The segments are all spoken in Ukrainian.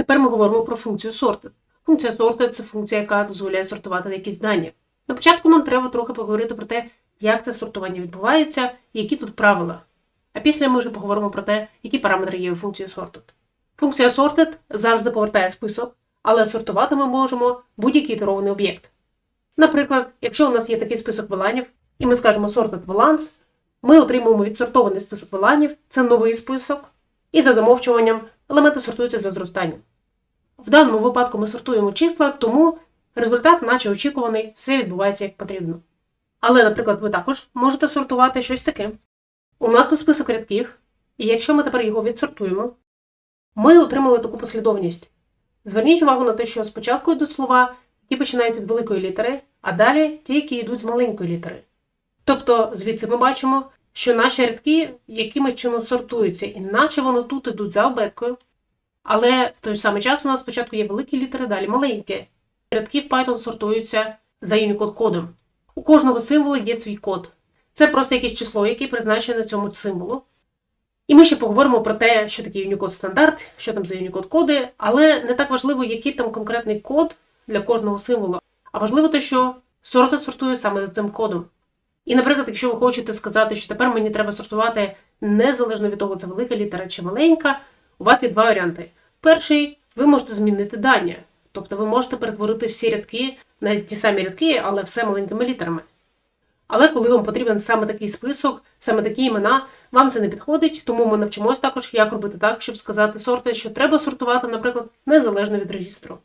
Тепер ми говоримо про функцію sorted. Функція sorted – це функція, яка дозволяє сортувати якісь дані. На початку нам треба трохи поговорити про те, як це сортування відбувається і які тут правила. А після ми вже поговоримо про те, які параметри є у функції sorted. Функція sorted завжди повертає список, але сортувати ми можемо будь-який ітерований об'єкт. Наприклад, якщо у нас є такий список виланів, і ми скажемо sorted valance, ми отримуємо відсортований список виланів, це новий список, і за замовчуванням елементи сортуються за зростанням. В даному випадку ми сортуємо числа, тому результат, наче очікуваний, все відбувається як потрібно. Але, наприклад, ви також можете сортувати щось таке. У нас тут список рядків, і якщо ми тепер його відсортуємо, ми отримали таку послідовність. Зверніть увагу на те, що спочатку йдуть слова, які починають від великої літери, а далі ті, які йдуть з маленької літери. Тобто, звідси ми бачимо, що наші рядки якимось чином сортуються, іначе вони тут йдуть за обеткою. Але в той самий час у нас спочатку є великі літери, далі маленькі. Рядки в Python сортуються за Unicode кодом. У кожного символу є свій код. Це просто якесь число, яке призначене цьому символу. І ми ще поговоримо про те, що таке Unicode стандарт, що там за Unicode коди, але не так важливо, який там конкретний код для кожного символу. А важливо те, що sorted сортує саме з цим кодом. І, наприклад, якщо ви хочете сказати, що тепер мені треба сортувати незалежно від того, це велика літера чи маленька, у вас є два варіанти. Перший, ви можете змінити дані. Тобто ви можете перетворити всі рядки на ті самі рядки, але все маленькими літерами. Але коли вам потрібен саме такий список, саме такі імена, вам це не підходить, тому ми навчимось також, як робити так, щоб сказати сорти, що треба сортувати, наприклад, незалежно від регістру.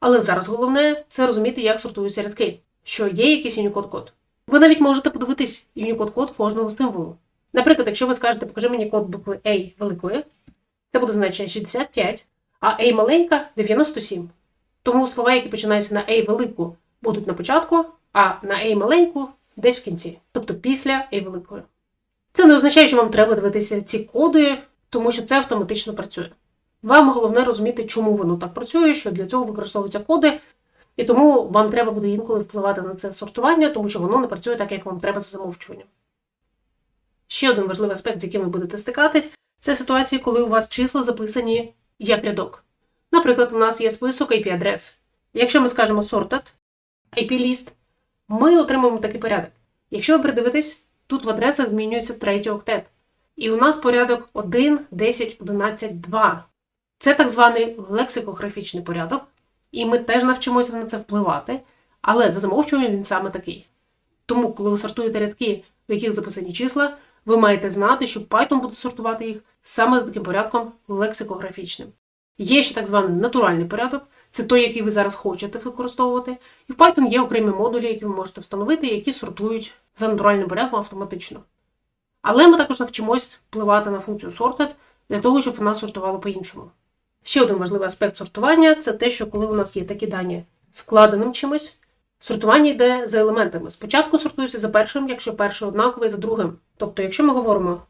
Але зараз головне це розуміти, як сортуються рядки, що є якийсь Unicode код. Ви навіть можете подивитись Unicode код кожного символу. Наприклад, якщо ви скажете, покажи мені код букви A великої, це буде значення 65, а A маленька 97. Тому слова, які починаються на A велику, будуть на початку, а на A маленьку десь в кінці, тобто після A великої. Це не означає, що вам треба дивитися ці коди, тому що це автоматично працює. Вам головне розуміти, чому воно так працює, що для цього використовуються коди, і тому вам треба буде інколи впливати на це сортування, тому що воно не працює так, як вам треба за замовчуванням. Ще один важливий аспект, з яким ви будете стикатись, це ситуації, коли у вас числа записані як рядок. Наприклад, у нас є список IP-адрес. Якщо ми скажемо sorted, IP-ліст, ми отримаємо такий порядок. Якщо ви придивитесь, тут в адресах змінюється третій октет. І у нас порядок 1, 10, 11, 2. Це так званий лексикографічний порядок, і ми теж навчимося на це впливати, але за замовчуванням він саме такий. Тому, коли ви сортуєте рядки, в яких записані числа, ви маєте знати, що Python буде сортувати їх саме за таким порядком лексикографічним. Є ще так званий натуральний порядок, це той, який ви зараз хочете використовувати. І в Python є окремі модулі, які ви можете встановити, які сортують за натуральним порядком автоматично. Але ми також навчимось впливати на функцію sorted для того, щоб вона сортувала по-іншому. Ще один важливий аспект сортування це те, що коли у нас є такі дані складеним чимось, сортування йде за елементами. Спочатку сортується за першим, якщо перший однаковий за другим. Тобто, якщо ми говоримо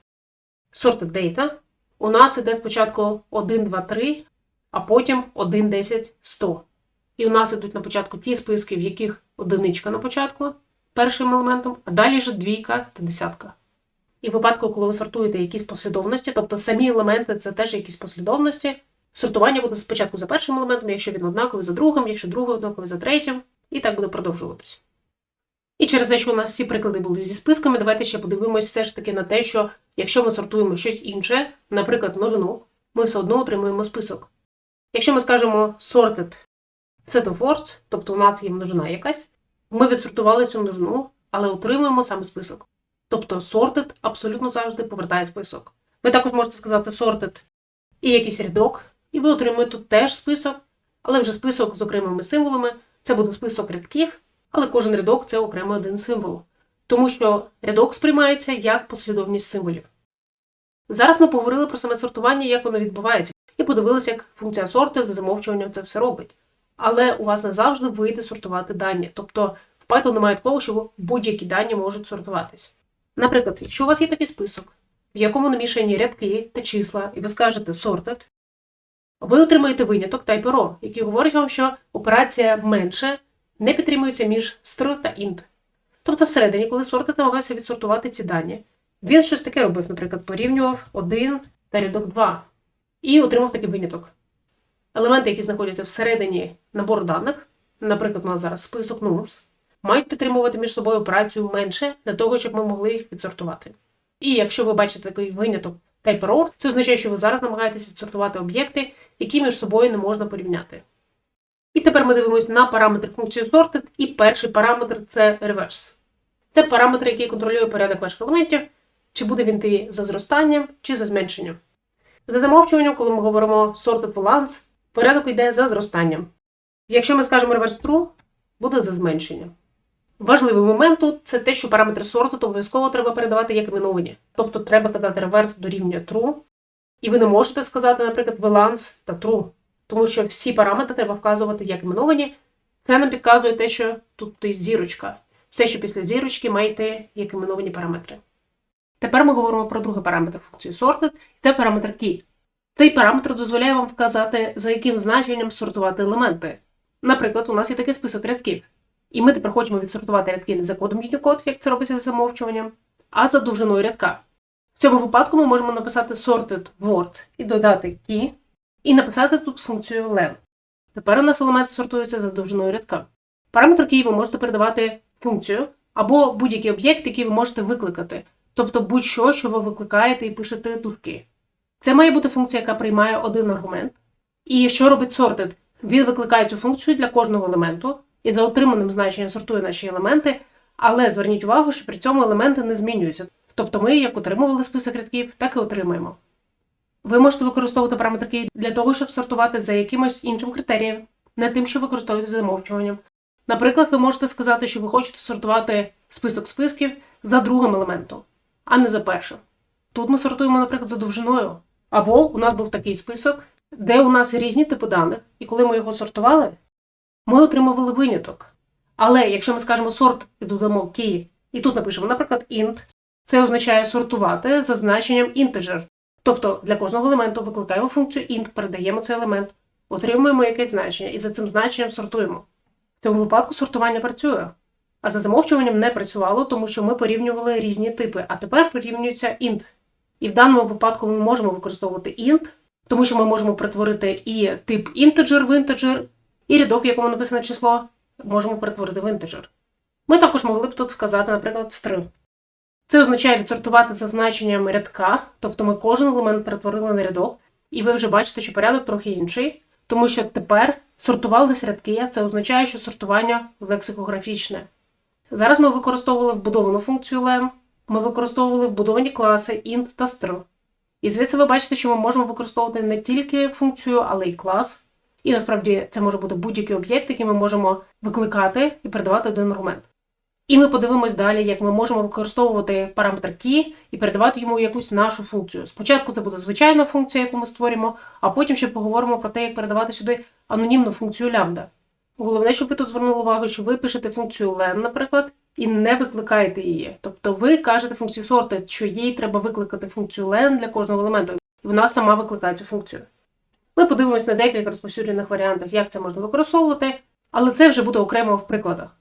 sorted data, у нас іде спочатку 1, 2, 3, а потім 1, 10, 100. І у нас ідуть на початку ті списки, в яких одиничка на початку першим елементом, а далі вже двійка та десятка. І в випадку, коли ви сортуєте якісь послідовності, тобто самі елементи це теж якісь послідовності, сортування буде спочатку за першим елементом, якщо він однаковий за другим, якщо другий однаковий за третім, і так буде продовжуватись. І через те, що у нас всі приклади були зі списками, давайте ще подивимось все ж таки на те, що якщо ми сортуємо щось інше, наприклад, множину, ми все одно отримуємо список. Якщо ми скажемо sorted set of words, тобто у нас є множина якась, ми відсортували цю множину, але отримуємо саме список. Тобто sorted абсолютно завжди повертає список. Ви також можете сказати sorted і якийсь рядок, і ви отримуєте теж список, але вже список з окремими символами. Це буде список рядків, але кожен рядок це окремий один символ. Тому що рядок сприймається як послідовність символів. Зараз ми поговорили про саме сортування, як воно відбувається, і подивилися, як функція сорту за замовчуванням це все робить. Але у вас не завжди вийде сортувати дані. Тобто в Python немає такого, що будь-які дані можуть сортуватись. Наприклад, якщо у вас є такий список, в якому намішані рядки та числа, і ви скажете sorted, ви отримаєте виняток type який говорить вам, що операція менше не підтримується між str та int. Тобто, всередині, коли sorted намагався відсортувати ці дані, він щось таке робив, наприклад, порівнював 1 та рядок 2 і отримав такий виняток. елементи, які знаходяться всередині набору даних, наприклад, у нас зараз список nums, мають підтримувати між собою операцію менше для того, щоб ми могли їх відсортувати. І якщо ви бачите такий виняток type-error, це означає, що ви зараз намагаєтесь відсортувати об'єкти, які між собою не можна порівняти. І тепер ми дивимося на параметр функції sorted, і перший параметр це reverse. Це параметр, який контролює порядок ваших елементів, чи буде він йти за зростанням чи за зменшенням. За замовчуванням, коли ми говоримо sorted valence, порядок йде за зростанням. Якщо ми скажемо reverse true, буде за зменшенням. Важливий момент тут це те, що параметри сорту обов'язково треба передавати як іменовані. Тобто треба казати reverse дорівнює true, і ви не можете сказати, наприклад, valence та true, тому що всі параметри треба вказувати як іменовані. Це нам підказує те, що тут стоїть зірочка. Все, що після зірочки, має йти як іменовані параметри. Тепер ми говоримо про другий параметр функції sorted, і це параметр key. Цей параметр дозволяє вам вказати, за яким значенням сортувати елементи. Наприклад, у нас є такий список рядків. І ми тепер хочемо відсортувати рядки не за кодом Unicode, як це робиться за замовчуванням, а за довжиною рядка. В цьому випадку ми можемо написати sorted word і додати key, і написати тут функцію len. Тепер у нас елементи сортуються за довжиною рядка. Параметр key ви можете передавати функцію або будь-який об'єкт, який ви можете викликати, тобто будь-що, що ви викликаєте і пишете дужки. Це має бути функція, яка приймає один аргумент. І що робить sorted? Він викликає цю функцію для кожного елементу і за отриманим значенням сортує наші елементи, але зверніть увагу, що при цьому елементи не змінюються. Тобто ми як отримували список рядків, так і отримаємо. Ви можете використовувати параметр key для того, щоб сортувати за якимось іншим критерієм, не тим, що використовується за замовчуванням. Наприклад, ви можете сказати, що ви хочете сортувати список списків за другим елементом, а не за першим. Тут ми сортуємо, наприклад, за довжиною. Або у нас був такий список, де у нас різні типи даних, і коли ми його сортували, ми отримували виняток. Але якщо ми скажемо сорт і додамо key, і тут напишемо, наприклад, int, це означає сортувати за значенням integer. Тобто для кожного елементу викликаємо функцію int, передаємо цей елемент, отримуємо якесь значення і за цим значенням сортуємо. В цьому випадку сортування працює. А за замовчуванням не працювало, тому що ми порівнювали різні типи, а тепер порівнюється int. І в даному випадку ми можемо використовувати int, тому що ми можемо перетворити і тип integer в integer, і рядок, в якому написане число, можемо перетворити в integer. Ми також могли б тут вказати, наприклад, string. Це означає відсортувати за значенням рядка, тобто ми кожен елемент перетворили на рядок, і ви вже бачите, що порядок трохи інший, тому що тепер сортувалися рядки, це означає, що сортування лексикографічне. Зараз ми використовували вбудовану функцію len, ми використовували вбудовані класи int та str. І звідси ви бачите, що ми можемо використовувати не тільки функцію, але й клас. І насправді це може бути будь-який об'єкт, який ми можемо викликати і передавати один аргумент. І ми подивимось далі, як ми можемо використовувати параметр key і передавати йому якусь нашу функцію. Спочатку це буде звичайна функція, яку ми створимо, а потім ще поговоримо про те, як передавати сюди анонімну функцію лямбда. Головне, щоб ви тут звернули увагу, що ви пишете функцію len, наприклад, і не викликаєте її. Тобто ви кажете функцію sorted, що їй треба викликати функцію len для кожного елементу, і вона сама викликає цю функцію. Ми подивимось на декілька розповсюджених варіантах, як це можна використовувати, але це вже буде окремо в прикладах.